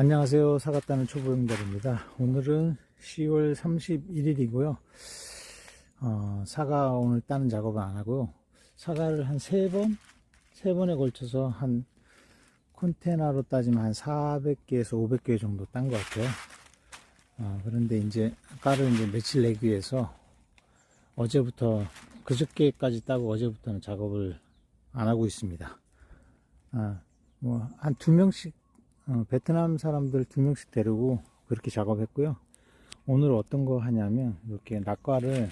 안녕하세요. 사갔다는 초보용달입니다. 오늘은 10월 31일이고요. 어, 사과 오늘 따는 작업은 안 하고요. 사과를 한세 번, 세 번에 걸쳐서 한 컨테이너로 따지면 한 400개에서 500개 정도 딴 것 같아요. 어, 그런데 이제 가를 이제 며칠 내기 위해서 어제부터 그저께까지 따고 어제부터는 작업을 안 하고 있습니다. 아, 뭐, 한 두 명씩, 어, 베트남 사람들 두 명씩 데리고 그렇게 작업했고요. 오늘 어떤 거 하냐면, 이렇게 낙과를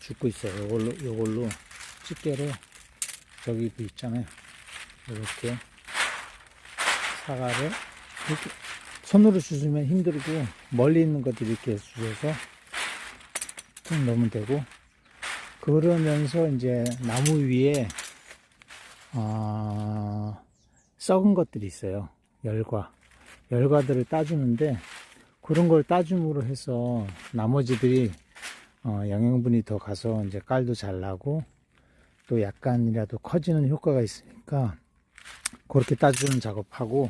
줍고 있어요. 요걸로, 요걸로, 집게로, 저기 그 있잖아요. 이렇게, 사과를, 이렇게, 손으로 주시면 힘들고, 멀리 있는 것들 이렇게 주셔서, 좀 넣으면 되고, 그러면서 이제 나무 위에, 아, 썩은 것들이 있어요. 열과. 열과들을 따주는데, 그런 걸 따줌으로 해서 나머지들이, 어, 영양분이 더 가서 이제 깔도 잘 나고, 또 약간이라도 커지는 효과가 있으니까, 그렇게 따주는 작업하고,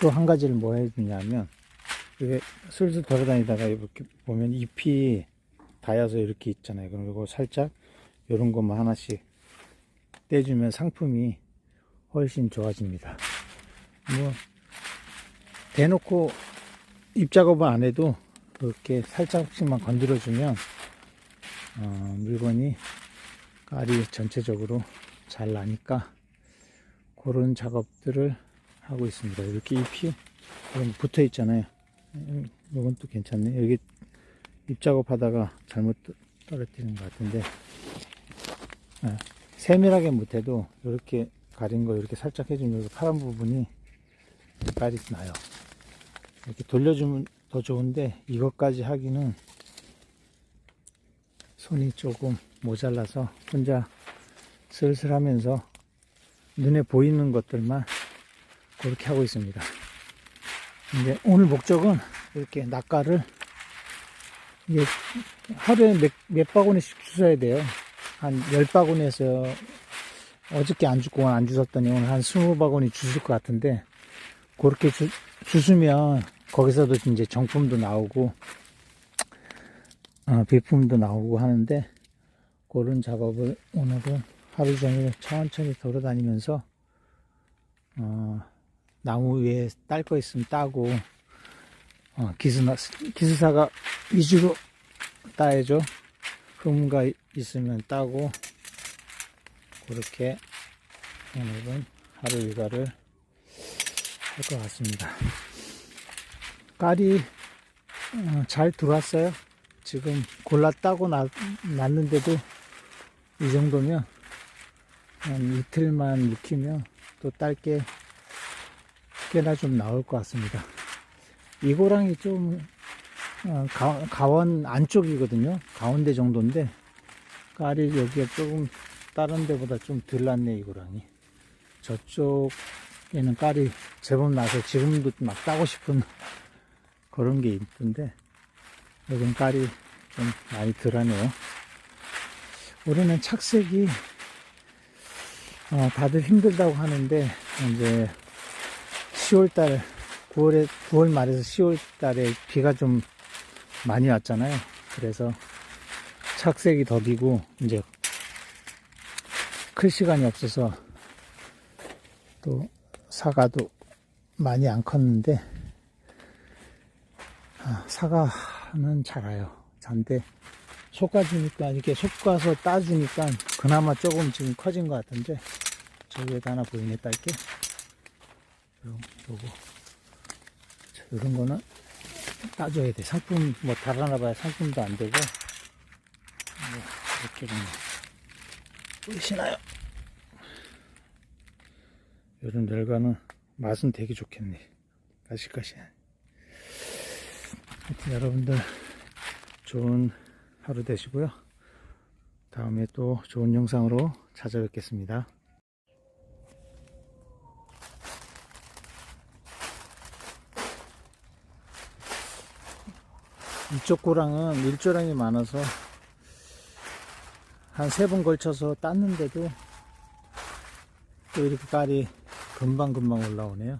또 한 가지를 뭐 해주냐면, 이게 슬슬 돌아다니다가 이렇게 보면 잎이 닿아서 이렇게 있잖아요. 그리고 살짝, 이런 것만 하나씩 떼주면 상품이 훨씬 좋아집니다. 뭐 대놓고 입 작업을 안 해도 그렇게 살짝씩만 건드려주면 어, 물건이 깔이 전체적으로 잘 나니까 그런 작업들을 하고 있습니다. 이렇게 잎이 붙어 있잖아요. 음, 이건 또 괜찮네. 여기 잎 작업하다가 잘못 떨어뜨리는 것 같은데 예, 세밀하게 못해도 이렇게 가린 거 이렇게 살짝 해주면 여기 파란 부분이 깔이 나요. 이렇게 돌려주면 더 좋은데 이것까지 하기는 손이 조금 모자라서 혼자 슬슬 하면서 눈에 보이는 것들만 그렇게 하고 있습니다. 이제 오늘 목적은 이렇게 낙가를 이게 하루에 몇, 몇 바구니씩 주셔야 돼요. 한 10바구니에서 어저께 안 줬고 안 주셨더니 오늘 한 20바구니 주실 것 같은데 그렇게 주, 주시면 거기서도 이제 정품도 나오고 어, 비품도 나오고 하는데 그런 작업을 오늘은 하루 종일 천천히 돌아다니면서 어, 나무 위에 딸 거 있으면 따고 어, 기스나, 기스사가 위주로 따야죠. 흠가 있으면 따고 그렇게 오늘은 하루 일과를 할 것 같습니다. 깔이 어, 잘 들어왔어요. 지금 골라 따고 나, 났는데도 이 정도면 한 이틀만 익히면 또 딸게 꽤나 좀 나올 것 같습니다. 이 고랑이 좀 어, 가, 가원 안쪽이거든요. 가운데 정도인데 깔이 여기가 조금 다른 데보다 좀 덜 났네 이 고랑이. 저쪽에는 깔이 제법 나서 지금도 막 따고 싶은 그런 게 있던데 여긴 깔이 좀 많이 덜하네요. 올해는 착색이 어, 다들 힘들다고 하는데 이제 10월달 9월에 9월 말에서 10월 달에 비가 좀 많이 왔잖아요. 그래서 착색이 더디고 이제 클 시간이 없어서 또 사과도 많이 안 컸는데 아, 사과는 자라요. 잔데 솎아주니까 이렇게 솎아서 따주니까 그나마 조금 지금 커진 것 같은데 저기에다 하나 보이네 딸게 요, 요거 이런 거는 따줘야 돼. 상품, 뭐, 달아나 봐야 상품도 안 되고, 뭐, 이렇게 좀, 보이시나요? 요런 열과는 맛은 되게 좋겠네. 가시가시. 하여튼 여러분들, 좋은 하루 되시고요. 다음에 또 좋은 영상으로 찾아뵙겠습니다. 이쪽 고랑은 일조량이 많아서 한 세 번 걸쳐서 땄는데도 또 이렇게 깔이 금방금방 올라오네요.